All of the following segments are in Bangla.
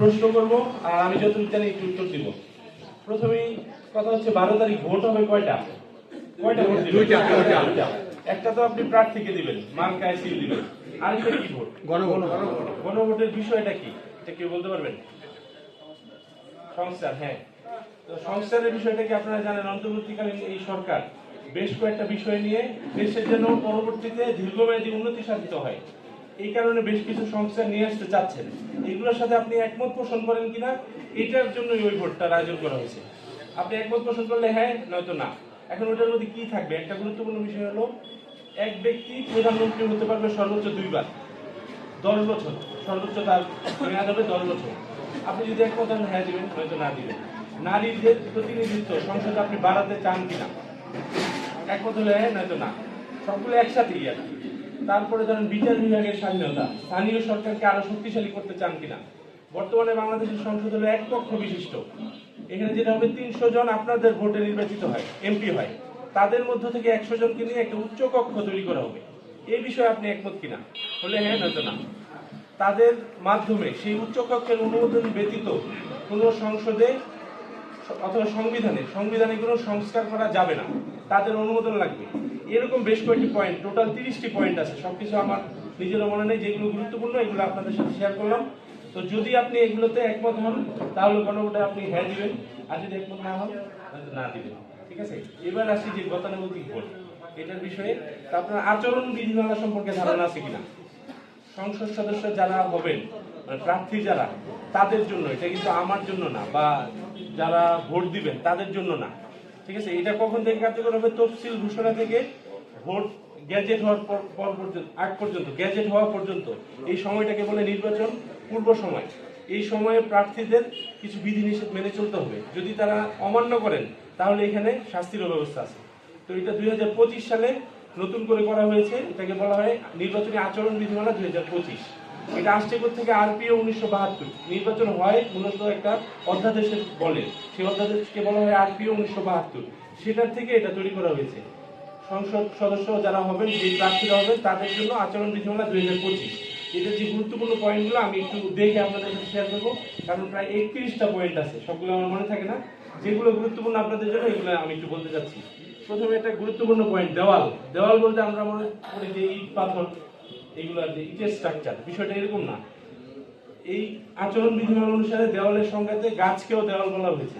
প্রশ্ন করব আর আমি যতটুকু জানি একটু উত্তর দিব। প্রথমেই কথা হচ্ছে বারো তারিখ ভোট হবে কয়টা? কয়টা ভোট দিবেন। একটা তো আপনি প্রার্থীকে দিবেন মার্কায় সিল দিবেন। আরেকটা কি ভোট? গণভোট। গণভোটের বিষয়টা কি? এটা কেউ বলতে পারবেন? সংস্কার হ্যাঁ। তো সংস্কারের বিষয়টা কি আপনারা জানেন? অন্তর্বর্তীকালীন এই সরকার বেশ কয়েকটা বিষয় নিয়ে দেশের জন্য পরবর্তীতে দীর্ঘমেয়াদী উন্নতি সাধিত হয়। এই কারণে বেশ কিছু সংস্কার নিয়ে আসতে চাচ্ছেন। এগুলোর সাথে আপনি একমত পোষণ করেন কিনা, এটার জন্যই ওই ভোটটার আয়োজন করা হয়েছে। আপনি একমত পোষণ করলে হ্যাঁ নয়তো না। এখন ওটার মধ্যে কি থাকবে? একটা গুরুত্বপূর্ণ বিষয় হলো, এক ব্যক্তি প্রধানমন্ত্রী হতে পারবে সর্বোচ্চ দুইবার। দশ বছর। সর্বোচ্চ তার মেয়াদ হবে দশ বছর। আপনি যদি এক কথা হ্যাঁ দিবেন হয়তো না দিবেন। নারীদের প্রতিনিধিত্ব সংসদে আপনি বাড়াতে চান কিনা? এক কথা হ্যাঁ নয়তো না। সবগুলো একসাথেই আর কি। তারপরে ধরেন বিচার বিভাগের স্বাধীনতা স্থানীয় সরকারকে আরও শক্তিশালী করতে চান কিনা? বর্তমানে বাংলাদেশের সংসদ হলো এক পক্ষ বিশিষ্ট। এখানে যেটা হবে তিনশো জন আপনাদের ভোটে নির্বাচিত হয়, এমপি হয়। তাদের মধ্য থেকে একশো জনকে নিয়ে একটা উচ্চ কক্ষ তৈরি করা হবে। এই বিষয়ে আপনি একমত কিনা? হলে হ্যাঁ নয়তো না। তাদের মাধ্যমে সেই উচ্চ কক্ষের অনুমোদন ব্যতীত কোনো সংসদে অথবা সংবিধানে সংবিধানে কোনো সংস্কার করা যাবে না। তাদের অনুমোদন লাগবে। এরকম বেশ কয়েকটি পয়েন্ট টোটাল তিরিশটি পয়েন্ট আছে। সবকিছু আমার নিজেরও মনে নেই, যেগুলো গুরুত্বপূর্ণ, এগুলো আপনাদের সাথে শেয়ার করলাম। তো যদি আপনি এগুলোতে একমত হন, তাহলে গণভোটে আপনি হ্যাঁ দিবেন। আর যদি একমত না হন, তাহলে না দিবেন। ঠিক আছে? এবার আসি যে গতানুগতিক ভোট, এটার বিষয়ে। আপনার আচরণ বিধিমালা সম্পর্কে ধারণা আছে কিনা? সংসদ সদস্য যারা হবেন মানে প্রার্থী যারা, তাদের জন্য, এটা কিন্তু আমার জন্য না, বা যারা ভোট দিবেন, তাদের জন্য না। ঠিক আছে? এটা কখন থেকে কার্যকর হবে? তফসিল ঘোষণা থেকে ভোট গ্যাজেট হওয়ার পর পর পর্যন্ত, আগ পর্যন্ত, গ্যাজেট হওয়া পর্যন্ত। এই সময়টাকে বলে নির্বাচন পূর্ব সময়। এই সময়ে প্রার্থীদের কিছু বিধিনিষেধ মেনে চলতে হবে। যদি তারা অমান্য করেন, তাহলে এখানে শাস্তিরও ব্যবস্থা আছে। তো এটা দুই হাজার পঁচিশ সালে নতুন করে করা হয়েছে। এটাকে বলা হয় নির্বাচনী আচরণ বিধিমালা দুই এটা আসছে থেকে আরপিও উনিশশো বাহাত্তর। নির্বাচন হয়, মূলত একটা অধ্যাদেশে বলে। সেই অধ্যাদেশকে বলা হয় আরপিও উনিশশো বাহাত্তর। সেটার থেকে এটা তৈরি করা হয়েছে। সংসদ সদস্য যারা হবেন, যে প্রার্থীরা হবেন, তাদের জন্য আচরণ বিধিমালা দুই হাজার এটার যে গুরুত্বপূর্ণ পয়েন্টগুলো আমি একটু দেখে আপনাদের সাথে শেয়ার করব। কারণ প্রায় একত্রিশটা পয়েন্ট আছে, সবগুলো আমার মনে থাকে না। যেগুলো গুরুত্বপূর্ণ আপনাদের জন্য, এগুলো আমি একটু বলতে চাচ্ছি। প্রথমে একটা গুরুত্বপূর্ণ পয়েন্ট, দেওয়াল। দেওয়াল বলতে আমরা মনে করি যে ইট, পাথর। এগুলো যে ইটের স্ট্রাকচার বিষয়টা এরকম না। এই আচরণ বিধিমালা অনুসারে দেওয়ালের সংজ্ঞাতে গাছকেও দেওয়াল বলা হয়েছে।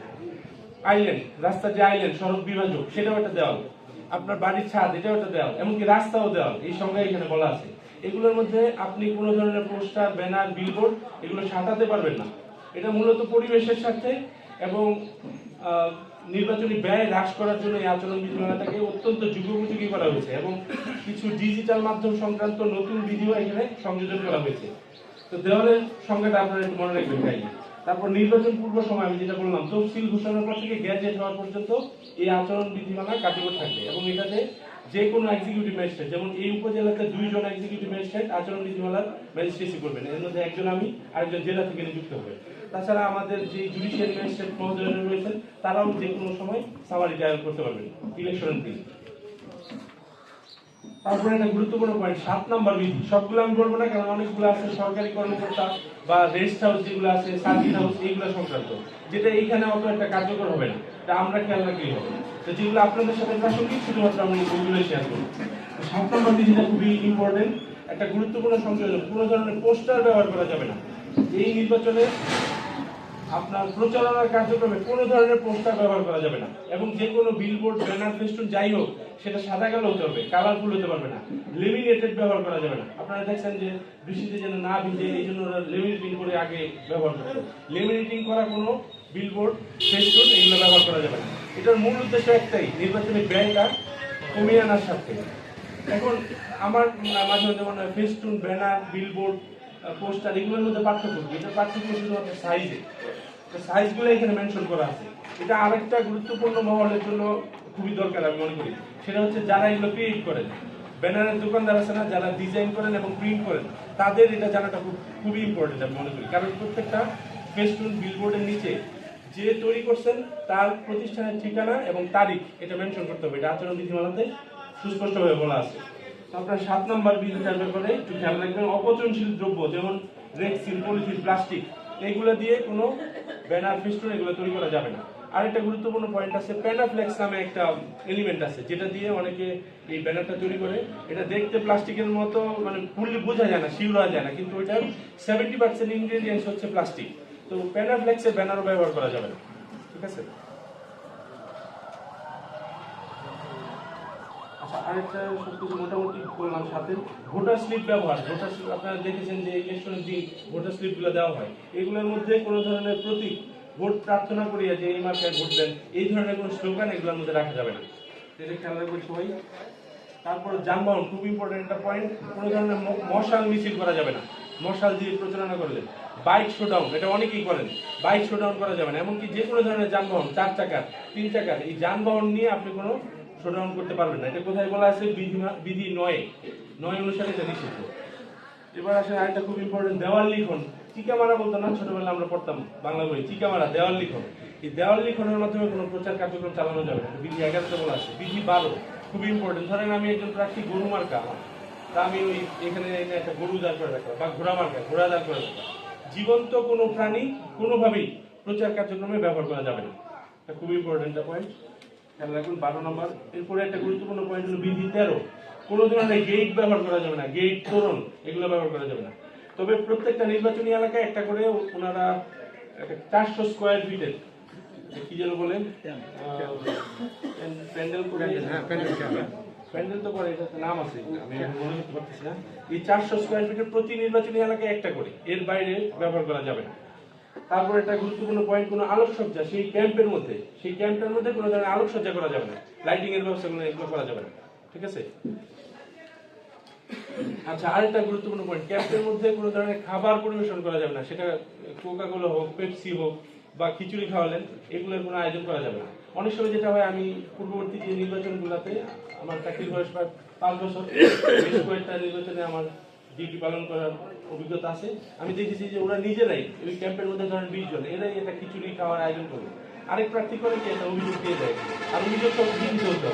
আইল্যান্ড রাস্তার যে আইল্যান্ড সড়ক বিভাজক, সেটাও একটা দেওয়াল। আপনার বাড়ির ছাদ, এটাও একটা দেওয়াল, এমনকি রাস্তাও দেওয়াল, এই সংজ্ঞা এখানে বলা আছে। এগুলোর মধ্যে আপনি কোনো ধরনের পোস্টার, ব্যানার বিলবোর্ড এগুলো সাঁটাতে পারবেন না। এটা মূলত পরিবেশের সাথে এবং নির্বাচনী ব্যয় হ্রাস করার জন্য এই আচরণ বিধিমালাটাকে অত্যন্ত যুগোপযোগী করা হয়েছে এবং কিছু ডিজিটাল মাধ্যম সংক্রান্ত নতুন ভিডিও এখানে সংযোজন করা হয়েছে। তো দেওয়ালের সংখ্যাটা আপনারা একটু মনে রাখবেন তাই তারপর নির্বাচন পূর্ব সময় আমি যেটা বললাম তফসিল ঘোষণার পর থেকে গ্যাজেট হওয়ার পর্যন্ত এই আচরণ বিধিমালা কার্যকর থাকবে এবং এটাতে যে কোনো এক্সিকিউটিভ ম্যাজিস্ট্রেট যেমন এই উপজেলাতে দুইজন এক্সিকিউটিভ ম্যাজিস্ট্রেট আচরণ বিধিমালার ম্যাজিস্ট্রেসি করবেন। এর মধ্যে একজন আমি, আরেকজন জেলা থেকে নিযুক্ত হবে তাছাড়া আমাদের যে জুডিশিয়াল ম্যাজিস্ট্রেট মহোদয় রয়েছেন, তারাও যে কোনো সময় সামারি ডায়াল করতে পারবেন ইলেকশনের দিন। তারপরে একটা গুরুত্বপূর্ণ পয়েন্ট সাত নাম্বার বিধি সবগুলো আমি বলব না, কারণ অনেকগুলো আছে সরকারি কর্মকর্তা বা রেস্ট হাউস যেগুলো আছে সার্কিট হাউস এইগুলো সংক্রান্ত। যেটা এইখানে অত একটা কার্যকর হবে না। তা আমরা খেয়াল রাখলেই হবে। তো যেগুলো আপনাদের সাথে প্রাসঙ্গিক, শুধুমাত্র আমি ওইগুলো শেয়ার করব। সাত নাম্বার বিধিটা খুবই ইম্পর্টেন্ট একটা গুরুত্বপূর্ণ সংযোজন, কোনো ধরনের পোস্টার ব্যবহার করা যাবে না। এই নির্বাচনে আপনার প্রচারণার কার্যক্রমে কোনো ধরনের পোস্টার ব্যবহার করা যাবে না। এবং যে কোনো বিলবোর্ড ব্যানার ফেস্টুন যাই হোক, সেটা সাদা কালো হতে হবে কালারফুল হতে পারবে না। লেমিনেটেড ব্যবহার করা যাবে না। আপনারা দেখছেন যে বৃষ্টিতে যেন না ভিজে, এই জন্য ওরা লেমিনেটিং করে আগে ব্যবহার করতো। লেমিনেটিং করা কোনো বিলবোর্ড ফেস্টুন এগুলো ব্যবহার করা যাবে না। এটার মূল উদ্দেশ্য একটাই, নির্বাচনী ব্যয়টা কমিয়ে আনার সাথে এখন আমার মাঝে মাঝে মনে ফেস্টুন ব্যানার বিলবোর্ড পোস্টার এগুলোর মধ্যে পার্থক্য এটা পার্থক্য শুধুমাত্র সাইজে তো সাইজগুলো এখানে মেনশন করা আছে। এটা আরেকটা গুরুত্বপূর্ণ মহলের জন্য খুবই দরকার আমি মনে করি। সেটা হচ্ছে যারা এগুলো ক্রিয়েট করেন। ব্যানারের দোকানদার আছে না, যারা ডিজাইন করেন এবং প্রিন্ট করেন, তাদের এটা জানাটা খুব, খুবই ইম্পর্টেন্ট আমি মনে করি। কারণ প্রত্যেকটা ফেস্টুন বিলবোর্ডের নিচে যে তৈরি করছেন, তার প্রতিষ্ঠানের ঠিকানা এবং তারিখ এটা মেনশন করতে হবে। এটা আচরণ বিধিমালাতে সুস্পষ্টভাবে বলা আছে। আপনার সাত নম্বর বিধিটার ব্যাপারে একটু খেয়াল রাখবেন, অপচনশীল দ্রব্য, যেমন রেক্সিন পলিথিন, প্লাস্টিক, এগুলো দিয়ে কোনো ব্যানার, ফেস্টুন এগুলো তৈরি করা যাবে না। আরেকটা গুরুত্বপূর্ণ পয়েন্ট আছে প্যানাফ্লেক্স নামে একটা এলিমেন্ট আছে, যেটা দিয়ে অনেকে এই ব্যানারটা তৈরি করে। এটা দেখতে প্লাস্টিকের মতো মানে ফুললি বোঝা যায় না, শিউর যায় না, কিন্তু ওইটার সেভেন্টি পার্সেন্ট ইনগ্রেডিয়েন্টস হচ্ছে প্লাস্টিক তো প্যানাফ্লেক্সের ব্যানারও ব্যবহার করা যাবে না, ঠিক আছে? আচ্ছা আরেকটা সবকিছু মোটামুটি করলাম সাথে। ভোটার স্লিপ ব্যবহার, ভোটার স্লিপ আপনারা দেখেছেন যে ইলেকশনের দিন ভোটার স্লিপগুলো দেওয়া হয়। এগুলোর মধ্যে কোনো ধরনের প্রতীক, ভোট প্রার্থনা করিয়া যে এই মার্কায় ভোট দেন, এই ধরনের কোনো স্লোগান এগুলোর মধ্যে রাখা যাবে না। এটা খেয়াল রাখবেন সবাই। তারপর যানবাহন, খুব ইম্পর্টেন্ট একটা পয়েন্ট কোনো ধরনের মশাল মিছিল করা যাবে না। মশাল দিয়ে প্রচারণা করলেন বাইক শোডাউন এটা অনেকেই করেন। বাইক শোডাউন করা যাবে না। এমনকি যে কোনো ধরনের যানবাহন, চার চাকার, তিন চাকার, এই যানবাহন নিয়ে আপনি কোনো শোডাউন করতে পারবেন না। এটা কোথায় বলা আছে? বিধি বিধি নয়। নয় অনুসারে এটা নিষিদ্ধ। এবার আসলে আরেকটা খুব ইম্পর্টেন্ট দেওয়াল লিখন। চিকা মারা বলতো না? ছোটবেলা আমরা পড়তাম বাংলা বই। চিকা মারা, দেওয়াল লিখন। এই দেওয়াল লিখনের মাধ্যমে কোনো প্রচার কার্যক্রম চালানো যাবে না। বিধি এগারোতে বলা আছে। বিধি বারো, খুব ইম্পর্টেন্ট ধরেন আমি একজন প্রার্থী, গরু মার্কা। তা আমি ওই এখানে একটা গরু দাঁড় করে রাখলাম, বা ঘোড়া মার্কা, ঘোড়া দাঁড় করে রাখলাম। জীবন্ত কোনো প্রাণী কোনোভাবেই প্রচার কার্যক্রমে ব্যবহার করা যাবে না। খুব ইম্পর্টেন্ট পয়েন্ট খেয়াল রাখুন বারো নম্বর। এরপরে একটা গুরুত্বপূর্ণ পয়েন্ট হলো বিধি তেরো। কোনো ধরনের গেট ব্যবহার করা যাবে না গেট তোরণ এগুলো ব্যবহার করা যাবে না। তবে প্রত্যেকটা নির্বাচনী এলাকায় একটা করে ওনারা একটা চারশো স্কোয়ার ফিটের কি যেন বলেন প্যান্ডেল করে হ্যাঁ, প্যান্ডেল, হ্যাঁ। প্যান্ডেল তো করে এটা নাম আছে আমি মনে করতে পারতেছি না। এই চারশো স্কোয়ার ফিটের প্রতি নির্বাচনী এলাকায় একটা করে এর বাইরে ব্যবহার করা যাবে না। তারপর একটা গুরুত্বপূর্ণ পয়েন্ট কোনো আলোকসজ্জা, সেই ক্যাম্পের মধ্যে, সেই ক্যাম্পের মধ্যে কোনো ধরনের আলোকসজ্জা করা যাবে না। লাইটিং এর ব্যবস্থা এগুলো করা যাবে না। ঠিক আছে? আচ্ছা আরেকটা গুরুত্বপূর্ণ পয়েন্ট ক্যাম্পের মধ্যে কোনো ধরনের খাবার পরিবেশন করা যাবে না। সেটা কোকা কোলা হোক পেপসি হোক, বা খিচুড়ি খাওয়ালেন, এগুলোর কোনো আয়োজন করা যাবে না। অনেক সময় যেটা হয়, আমি পূর্ববর্তী যে নির্বাচনগুলোতে আমার চাকরির বয়স প্রায় পাঁচ বছর, বেশ কয়েকটা নির্বাচনে আমার ডিউটি পালন করার অভিজ্ঞতা আছে। আমি দেখেছি যে ওরা নিজেরাই ওই ক্যাম্পের মধ্যে ধরেন বিশ জন, এরাই একটা খিচুড়ি খাওয়ার আয়োজন করবে আরেক প্রার্থী করে কি একটা অভিযোগ দিয়ে দেয়। আর অভিযোগ সব দিন চলতে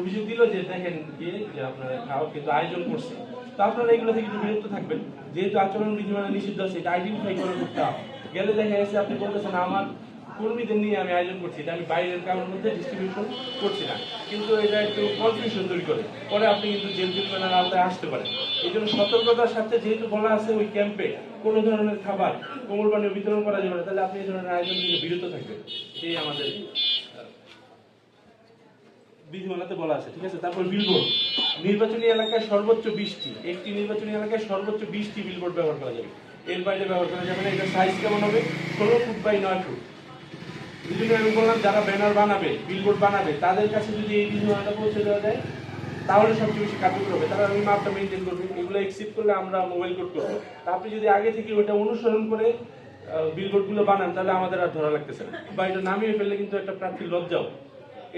অভিযোগ দিল যে, দেখেন গিয়ে যে আপনারা খাওয়া কিন্তু আয়োজন করছে। তো আপনারা এগুলো থেকে একটু বিরক্ত থাকবেন। যেহেতু আচরণ বিধিমালা নিষিদ্ধ আছে, এটা আইডেন্টিফাই করে করতে হবে। গেলে দেখা গেছে আপনি বলতেছেন, আমার কর্মীদের নিয়ে আমি আয়োজন করছি আমি বাইরের কারোর মধ্যে ডিস্ট্রিবিউশন করছি না। কিন্তু এটা একটু কনফিউশন তৈরি করে। পরে আপনি কিন্তু জেল জরিমানার আওতায় আসতে পারেন। এই জন্য সতর্কতার সাথে যেহেতু বলা আছে ওই ক্যাম্পে কোনো ধরনের খাবার কোমল পানীয় বিতরণ করা যাবে না, তাহলে আপনি এই ধরনের আয়োজন থেকে বিরত থাকবেন। এই আমাদের বিধিমালাতে বলা আছে, ঠিক আছে? তারপর বিলবোর্ড নির্বাচনী এলাকায় সর্বোচ্চ বিশটি, একটি নির্বাচনী এলাকায় সর্বোচ্চ বিশটি বিলবোর্ড ব্যবহার করা যাবে। এর বাইরে ব্যবহার করা যাবে না এটা সাইজ কেমন হবে? ষোলো ফুট বাই নয় ফুট। এই আমি বললাম যারা ব্যানার বানাবে বিলবোর্ড বানাবে তাদের কাছে যদি এই বিধিমালাটা পৌঁছে দেওয়া যায় তাহলে সবচেয়ে বেশি কার্যকর হবে। তারা ওই মাপটা মেনটেন করবে। এগুলো এক্সিপ করলে আমরা মোবাইল কোড করব। তা আপনি যদি আগে থেকে ওটা অনুসরণ করে বিলবোর্ডগুলো বানান তাহলে আমাদের আর ধরা লাগতেছে না। বা এটা নামিয়ে ফেললে কিন্তু একটা প্রার্থীর লজ্জাও।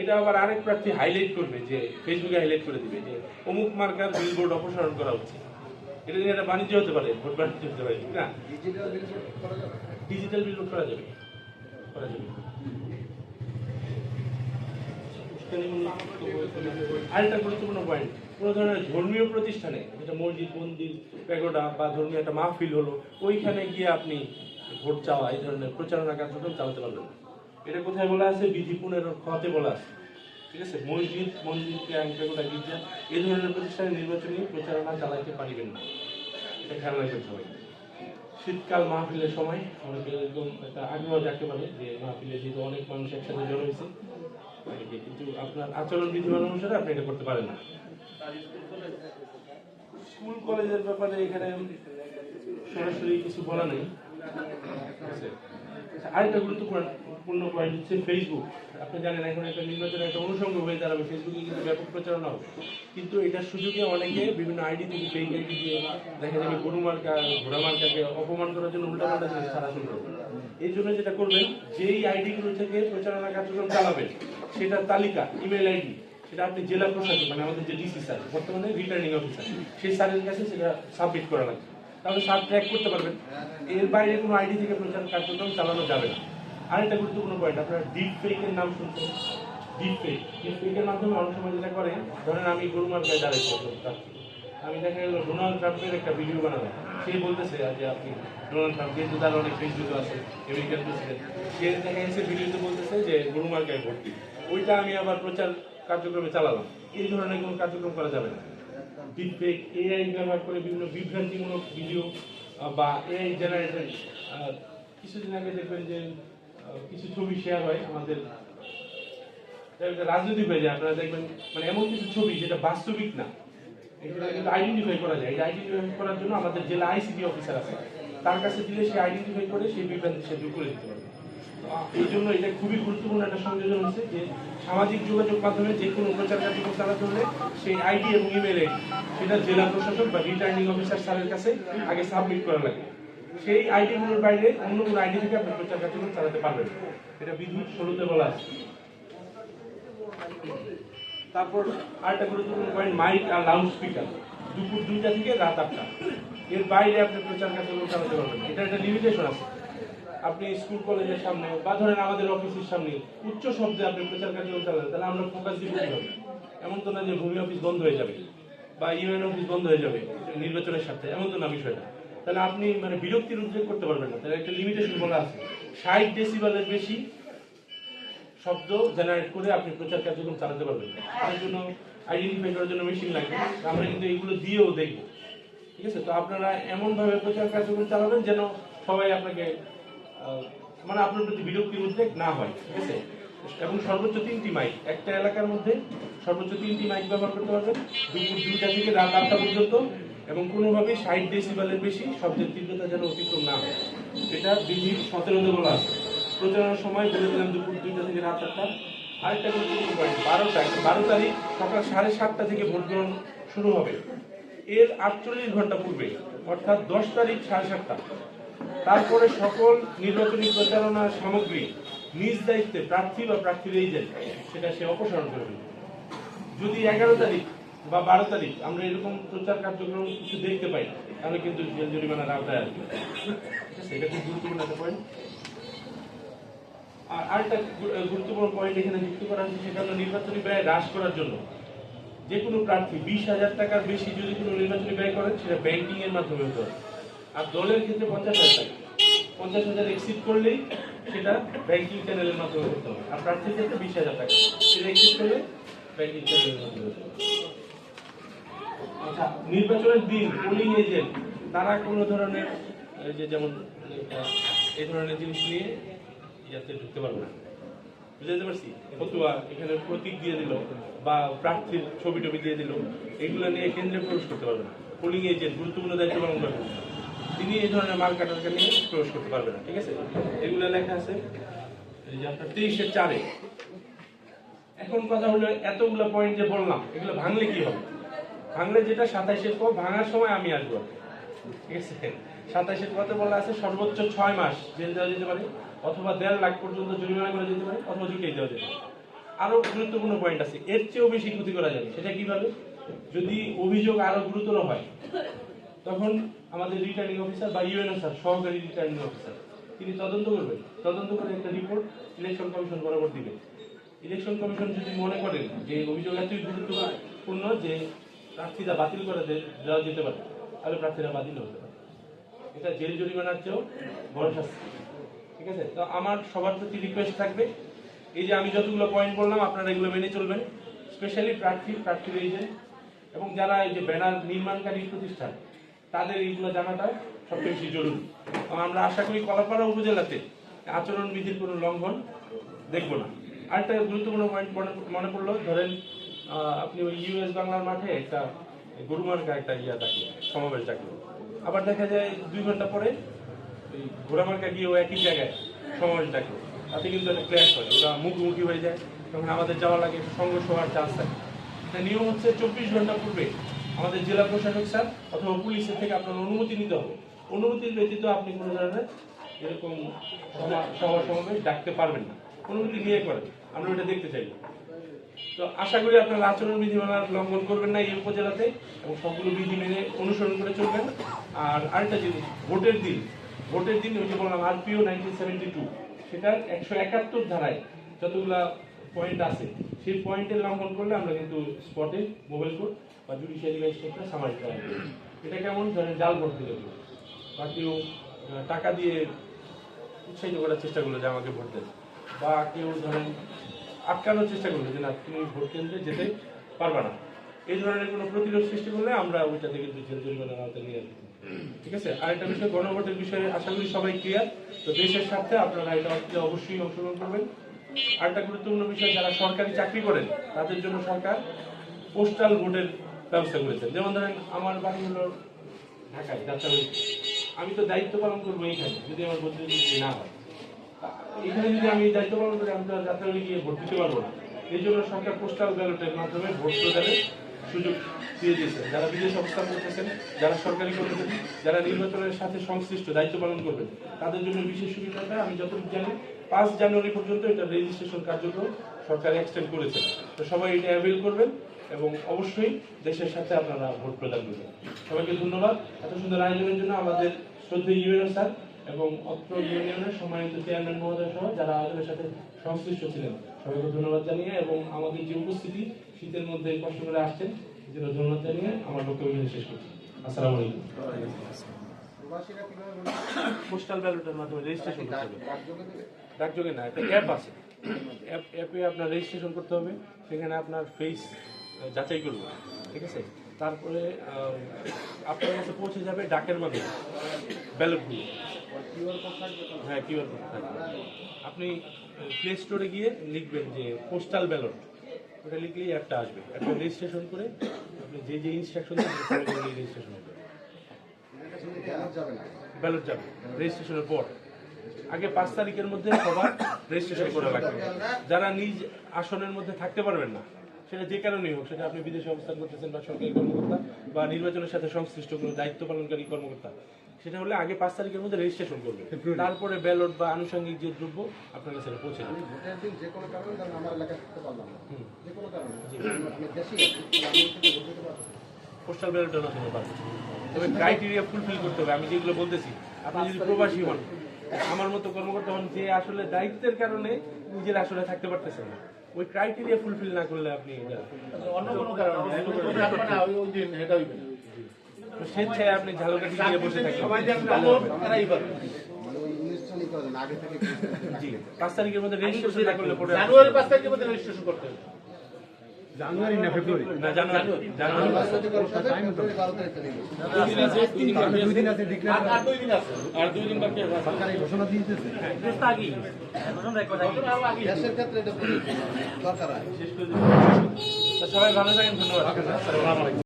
এটা আবার আরেক প্রার্থী হাইলাইট করবে যে ফেসবুকে হাইলাইট করে দিবে যে অমুক মার্কার বিলবোর্ড অপসারণ করা উচিত এটা নিয়ে একটা বাণিজ্য হতে পারে ভোট বাণিজ্য হতে পারে না? ডিজিটাল বিলবোর্ড করা যাবে। করা যাবে। আরেকটা গুরুত্বপূর্ণ পয়েন্ট কোনো ধরনের ধর্মীয় প্রতিষ্ঠানে, যেটা মসজিদ, মন্দির, প্যাগোডা বা ধর্মীয় একটা মাহফিল হলো, ওইখানে গিয়ে আপনি ভোট চাওয়া, এই ধরনের প্রচারণা কার্যক্রম চালাতে পারবেন। এটা কোথায় বলা আছে? বিধি পনেরো খতে বলা আছে। ঠিক আছে? মসজিদ, মন্দির ক্যাম্প প্যাগোডা গির্জা এই ধরনের প্রতিষ্ঠানে নির্বাচনী প্রচারণা চালাইতে পারিবেন না। এটা খেয়াল রাখবেন সবাই। শীতকাল মাহফিলের সময় অনেকে একদম একটা আগ্রহ থাকতে পারে যে মাহফিলে যেহেতু অনেক মানুষ একসাথে জড়ো হয়েছে কিন্তু আপনার আচরণ বিধিমান অনুসারে আপনি এটা করতে পারেন না স্কুল কলেজের ব্যাপারে এখানে সরাসরি কিছু বলা নেই? আচ্ছা, আরেকটা গুরুত্বপূর্ণ পয়েন্ট হচ্ছে ফেসবুক আপনি জানেন এখন একটা নির্বাচনে একটা অনুষঙ্গ হয়ে দাঁড়াবে ফেসবুকে কিন্তু ব্যাপক প্রচারণা হবে কিন্তু এটার সুযোগে অনেকে বিভিন্ন আইডি থেকে ফেক আইডি দিয়ে দেখা যাবে গরু মার্কা, ঘোড়া মার্কাকে অপমান করার জন্য উল্টাপাল্টা জিনিস ছাড়া শুরু করবে এই জন্য যেটা করবেন, যেই আইডিগুলো থেকে প্রচারণা কার্যক্রম চালাবেন, সেটার তালিকা ইমেল আইডি সেটা আপনি জেলা প্রশাসক মানে আমাদের যে ডিসি স্যার বর্তমানে রিটার্নিং অফিসার সেই স্যারের কাছে সেটা সাবমিট করা লাগবে। তাহলে স্যার ট্র্যাক করতে পারবেন। এর বাইরে কোনো আইডি থেকে প্রচার কার্যক্রম চালানো যাবে না। আরেকটা গুরুত্বপূর্ণ পয়েন্ট আপনারা ডিপ ফেকের নাম শুনছেন? ডিপ ফেক ডিপ ফেকের মাধ্যমে অনেক সময় যেটা করে, ধরেন আমি গরু মার্কায় দাঁড়াই আমি দেখা গেল ডোনাল্ড ট্রাম্পের একটা ভিডিও বানালাম। সে বলতেছে যে আপনি ডোনাল্ড ট্রাম্প, যেহেতু তার অনেক ফেসবুক আছে, আমেরিকান প্রেসিডেন্ট, সে দেখা গেছে ভিডিওতে বলতেছে যে গরু মার্কায় ভর্তি। ওইটা আমি আবার প্রচার কার্যক্রমে চালালাম। এই ধরনের কোনো কার্যক্রম করা যাবে না। ডিপ ডিপফেক এআই ব্যবহার করে বিভিন্ন বিভ্রান্তিমূলক ভিডিও বা এআই জেনারেটেড কিছুদিন আগে দেখবেন যে কিছু ছবি শেয়ার হয় আমাদের। রাজনৈতিক হয়ে আপনারা দেখবেন মানে এমন কিছু ছবি যেটা বাস্তবিক না কিন্তু আইডেন্টিফাই করা যায়। আইডেন্টিফাই করার জন্য আমাদের জেলা অফিসার আছে, তার কাছে দিলে সে আইডেন্টিফাই করে সেই বিভ্রান্তি, সে দূর করে দিতে পারবে। এই জন্য এটা খুবই গুরুত্বপূর্ণ একটা সংযোজন হচ্ছে যে, সামাজিক যোগাযোগ মাধ্যমে যে কোনো প্রচার কার্যক্রম চালাতে হলে সেই আইডি এবং সেটা জেলা প্রশাসক বা রিটার্নিং অফিসার স্যারের কাছে আগে সাবমিট করা লাগে। সেই আইডিগুলোর বাইরে অন্য কোনো আইডি থেকে আপনি প্রচার কার্যক্রম চালাতে পারবেন। এটা বিদ্যুৎ ষোলোতে বলা আছে। তারপর আরেকটা গুরুত্বপূর্ণ পয়েন্ট মাইক আর লাউড স্পিকার দুপুর দুইটা থেকে রাত আটটা। এর বাইরে আপনি প্রচার কার্যক্রম চালাতে পারবেন। এটা একটা লিমিটেশন আছে। আপনি স্কুল, কলেজের সামনে বা ধরেন আমাদের অফিসের সামনে উচ্চ শব্দে আপনি প্রচার কার্যক্রম চালাবেন, তাহলে আমরা ফোকাস দিব কীভাবে এমন তো না যে ভূমি অফিস বন্ধ হয়ে যাবে বা ইউএন অফিস বন্ধ হয়ে যাবে, নির্বাচনের সাথে এমন তো না বিষয়টা। তাহলে আপনি মানে বিরক্তির উদ্যোগ করতে পারবেন না। তাহলে একটা লিমিটেশন বলা আছে। ষাট ডেসিবেলের বেশি শব্দ জেনারেট করে আপনি প্রচার কার্যক্রম চালাতে পারবেন। তার জন্য আইডেন্টিফাই করার জন্য মেশিন লাগবে। আমরা কিন্তু এগুলো দিয়েও দেখব। ঠিক আছে? তো আপনারা এমনভাবে প্রচার কার্যক্রম চালাবেন যেন সবাই আপনাকে মানে আপনার প্রতি বিরক্তির উদ্বেগ না হয়। ঠিক আছে? এবং সর্বোচ্চ তিনটি মাইক একটা এলাকার মধ্যে সর্বোচ্চ তিনটি মাইক ব্যবহার করতে পারবেন। দুপুর দুইটা থেকে রাত আটটা পর্যন্ত। এবং কোনোভাবেই ষাট ডেসিবেলের বেশি শব্দের তীব্রতা যেন অতিক্রম না হয়। এটা বিধির সতেরোতে বলা আছে। প্রচারণার সময় বলে দিলাম দুপুর দুইটা থেকে রাত আটটা। আরেকটা গুরুত্বপূর্ণ পয়েন্ট বারোটা বারো তারিখ সকাল সাড়ে সাতটা থেকে ভোট গ্রহণ শুরু হবে। এর আটচল্লিশ ঘণ্টা পূর্বে, অর্থাৎ দশ তারিখ সাড়ে সাতটা। তারপরে সকল নির্বাচনী প্রচারণা সামগ্রী নিজ দায়িত্বে প্রার্থী বা প্রার্থীর এজেন্ট সেটা সে অপসারণ করবে যদি এগারো তারিখ বা বারো তারিখ, আমরা এরকম প্রচার কার্যক্রম কিছু দেখতে পাই তাহলে কিন্তু জেল জরিমানার আওতায় আসবে। এটা খুব গুরুত্বপূর্ণ একটা পয়েন্ট আর আরেকটা গুরুত্বপূর্ণ পয়েন্ট এখানে যুক্ত করা হয়েছে সেটা হলো নির্বাচনী ব্যয় হ্রাস করার জন্য। যে কোনো প্রার্থী বিশ হাজার টাকার বেশি যদি কোনো নির্বাচনী ব্যয় করেন, সেটা ব্যাংকিং এর মাধ্যমে হতে হবে আর দলের ক্ষেত্রে পঞ্চাশ হাজার টাকা। পঞ্চাশ হাজার এক্সিড করলেই সেটা ব্যাংকিং চ্যানেলের মাধ্যমে হতে হবে আর প্রার্থীর ক্ষেত্রে বিশ হাজার টাকা। সেটা এক্সিড করলে ব্যাংকিং চ্যানেলের মাধ্যমে হতে হবে আচ্ছা নির্বাচনের দিন পোলিং এজেন্ট তারা কোনো ধরনের যে যেমন, এই ধরনের জিনিস নিয়ে ইয়াতে ঢুকতে পারবে না। বুঝতে পারছি? ফতুয়া এখানে প্রতীক দিয়ে দিল, বা প্রার্থীর ছবি টবি দিয়ে দিল, এগুলো নিয়ে কেন্দ্রে প্রবেশ করতে পারবে না। পোলিং এজেন্ট গুরুত্বপূর্ণ দায়িত্ব পালন করবে তিনি এই ধরনের মার্কা টার্কা নিয়ে প্রবেশ করতে পারবে না, ঠিক আছে? এগুলো লেখা আছে, এই যে আপনার তেইশের চারে। এখন কথা হলো, এতগুলো পয়েন্ট যে বললাম, এগুলো ভাঙলে কি হবে? ভাঙলে যেটা, সাতাইশের পর ভাঙার সময় আমি আসব। ঠিক আছে? সাতাইশের পথে বলা আছে সর্বোচ্চ ছয় মাস জেল দেওয়া যেতে পারে, অথবা দেড় লাখ পর্যন্ত জরিমানা করা যেতে পারে, অথবা জুটিয়ে দেওয়া যেতে পারে। আরও গুরুত্বপূর্ণ পয়েন্ট আছে, এর চেয়েও বেশি ক্ষতি করা যাবে, সেটা কীভাবে? যদি অভিযোগ আরও গুরুতর হয়, তখন আমাদের রিটার্নিং অফিসার বা ইউএনও স্যার সহকারী রিটার্নিং অফিসার তিনি তদন্ত করবেন। তদন্ত করে একটা রিপোর্ট ইলেকশন কমিশন বরাবর দিবেন। ইলেকশন কমিশন যদি মনে করেন যে অভিযোগ এতই গুরুত্বপূর্ণ যে প্রার্থীরা বাতিল করে দেওয়া যেতে পারে। তাহলে প্রার্থীরা বাতিল হতে পারে। এটা জেল জরিমানার চেয়েও বড় শাস্তি। ঠিক আছে? তো আমার সবার প্রতি রিকোয়েস্ট থাকবে, এই যে আমি যতগুলো পয়েন্ট বললাম, আপনারা এগুলো মেনে চলবেন। স্পেশালি প্রার্থী, প্রার্থীর এজেন্ট এবং যারা এই যে ব্যানার নির্মাণকারী প্রতিষ্ঠান, তাদের এইগুলো জানাটা সবচেয়ে বেশি জরুরি। আমরা আশা করি কলাপাড়া উপজেলাতে আচরণবিধির কোনো লঙ্ঘন দেখব না। আরেকটা গুরুত্বপূর্ণ পয়েন্ট মনে পড়ল, ধরেন আপনি ওই ইউএস বাংলার মাঠে একটা গরুমার্কা একটা ইয়া ডাকলো সমাবেশ ডাকলো আবার দেখা যায় দুই ঘণ্টা পরে ওই ঘোড়ামার্কা গিয়েও একই জায়গায় সমাবেশ ডাকলো তাতে কিন্তু একটা ক্ল্যাশ হয়, ওরা মুখোমুখি হয়ে যায়, তখন আমাদের যাওয়া লাগে, সংঘর্ষ হওয়ার চান্স থাকে। নিয়ম হচ্ছে চব্বিশ ঘণ্টা পূর্বে আমাদের জেলা প্রশাসক স্যার অথবা পুলিশের থেকে আপনার অনুমতি নিতে হবে। অনুমতির ব্যতীত আপনি কোনো ধরনের এরকম সভা সমাবেশ ডাকতে পারবেন না। অনুমতি নিয়ে করে আমরা ওটা দেখতে চাই। তো আশা করি আপনারা আচরণ বিধিমালা লঙ্ঘন করবেন না এই উপজেলাতে এবং সবগুলো বিধি মেনে অনুসরণ করে চলবেন। আর আরেকটা জিনিস, ভোটের দিন। ভোটের দিন ওই যে বললাম, আরপিও নাইনটিন সেভেন্টি টু সেটার একশো একাত্তর ধারায় যতগুলা পয়েন্ট আছে, সেই পয়েন্টের লঙ্ঘন করলে আমরা কিন্তু স্পটে মোবাইল কোর্ট বা জুডিশিয়ারি ম্যাজিস্ট্রেটরা সামারি করা এটা কেমন? ধরেন জাল ভোট দিলে বা কেউ টাকা দিয়ে উৎসাহিত করার চেষ্টা করল যে আমাকে ভোট দেন। বা কেউ ধরেন আটকানোর চেষ্টা করবে যে না, তুমি ভোট কেন্দ্রে যেতে পারবা না। এই ধরনের কোনো প্রতিরোধ সৃষ্টি করলে আমরা ওইটা থেকে জেল জরিমানার আওতায় নিয়ে আসব। ঠিক আছে? আর একটা বিষয়, গণভোটের বিষয়ে আশা করি সবাই ক্লিয়ার তো দেশের স্বার্থে আপনারা এটা অবশ্যই- অংশগ্রহণ করবেন। আরেকটা গুরুত্বপূর্ণ বিষয়, যারা সরকারি চাকরি করেন, তাদের জন্য সরকার পোস্টাল ভোটের ব্যবস্থা করেছে যেমন ধরেন আমার বাড়ি হলো ঢাকায় যাত্রা আমি তো দায়িত্ব পালন করব এইখানে, যদি আমার যদি না হয়। এখানে যদি আমি দায়িত্ব পালন করি, আমি তো গিয়ে ভোট দিতে পারব না। এই জন্য সরকার পোস্টাল ব্যালটের মাধ্যমে ভোট প্রদানের সুযোগ দিয়ে যারা বিদেশ অবস্থান করতেছেন, যারা সরকারি কর্মচারী, যারা নির্বাচনের সাথে সংশ্লিষ্ট, দায়িত্ব পালন করবেন, তাদের জন্য বিশেষ সুবিধাটা আমি যতটুকু জানি, পাঁচ জানুয়ারি পর্যন্ত এটা রেজিস্ট্রেশন কার্যক্রম সরকার এক্সটেন্ড করেছে। তো সবাই এটা অ্যাভেল করবেন এবং অবশ্যই দেশের সাথে আপনারা ভোট প্রদান করবেন। সবাইকে ধন্যবাদ। এত সুন্দর আয়োজনের জন্য আমাদের শ্রদ্ধেয় ইউএনও স্যার এবং অত্র ইউনিয়নের সম্মানিত চেয়ারম্যান মহোদয় সহ যারা আয়োজনের সাথে সংশ্লিষ্ট ছিলেন সবাইকে ধন্যবাদ জানিয়ে এবং আমাদের যে উপস্থিতি শীতের মধ্যে কষ্ট করে আসছেন জন্য ধন্যবাদ জানিয়ে আমার বক্তব্য শেষ করছি। আসসালামু আলাইকুম? পোস্টাল ব্যালটের মাধ্যমে রেজিস্ট্রেশন করতে হবে। ডাকযোগে না একটা অ্যাপ আছে। অ্যাপে আপনার রেজিস্ট্রেশন করতে হবে সেখানে আপনার ফেস যাচাই করবে ঠিক আছে? তারপরে আপনার কাছে পৌঁছে যাবে ডাকের মাধ্যমে ব্যালটগুলো হ্যাঁ কিউআর কোড থাকবে। আপনি প্লে স্টোরে গিয়ে লিখবেন যে পোস্টাল ব্যালট ওটা লিখলেই আসবে। একটা রেজিস্ট্রেশন করে আপনি যে যে ইনস্ট্রাকশন রেজিস্ট্রেশন ব্যালট যাবে। রেজিস্ট্রেশনের পর। আগে পাঁচ তারিখের মধ্যে সবার রেজিস্ট্রেশন করা লাগবে যারা নিজ আসনের মধ্যে থাকতে পারবেন না, সেটা যে কারণেই হোক, সেটা আপনি বিদেশে অবস্থান করতেছেন বা সরকারি কর্মকর্তা বা নির্বাচনের সাথে সংশ্লিষ্ট কোনো দায়িত্ব পালনকারী কর্মকর্তা সেটা হলে আগে পাঁচ তারিখের মধ্যে রেজিস্ট্রেশন করবে। তারপরে ব্যালট বা আনুষঙ্গিক যে দ্রব্য আপনার কাছে পৌঁছে যাবে। যে কোনো কারণে আমার এলাকায় থাকতে পারলাম যে কোনো কারণে। আমি দেশেই আছি, তাহলে আমি থেকে ভোট দিতে পারব। পোস্টাল ব্যালটের মাধ্যমে পারবেন তবে ক্রাইটেরিয়া ফুলফিল করতে হবে। আমি যেগুলো বলতেছি আপনি যদি প্রবাসী হন আমার মতো কর্মকর্তা হন যে আসলে দায়িত্বের কারণে নিজের আসলে থাকতে পারতেছেন না ওই ক্রাইটেরিয়া ফুলফিল না করলে আপনি অন্য কোনো কারণে? স্বেচ্ছায় আপনি ঝালকাঠি দিয়ে বসে থাকবেন সবাই যে পাবো। তারাই পারবে ওই অনুষ্ঠানই করে দেন, আগে থেকে জি পাঁচ তারিখের মধ্যে রেজিস্ট্রেশন করলে পরে জানুয়ারি পাঁচ তারিখের মধ্যে রেজিস্ট্রেশন করতে হবে। জানুয়ারি না ফেব্রুয়ারি? না জানুয়ারি। জানুয়ারি। পাঁচ তারিখ। রাজনৈতিক অনুষ্ঠানে ফেব্রুয়ারি বারো তারিখে দিবে। দুই দিন আছে আর আর দুই দিন আছে। আর দুই দিন বাকি আছে। সরকার এই ঘোষণা দিয়েছে। দেশের ক্ষেত্রে এটা দরকার শেষ করে সবাই ভালো থাকেন ধন্যবাদ। আসসালামু আলাইকুম।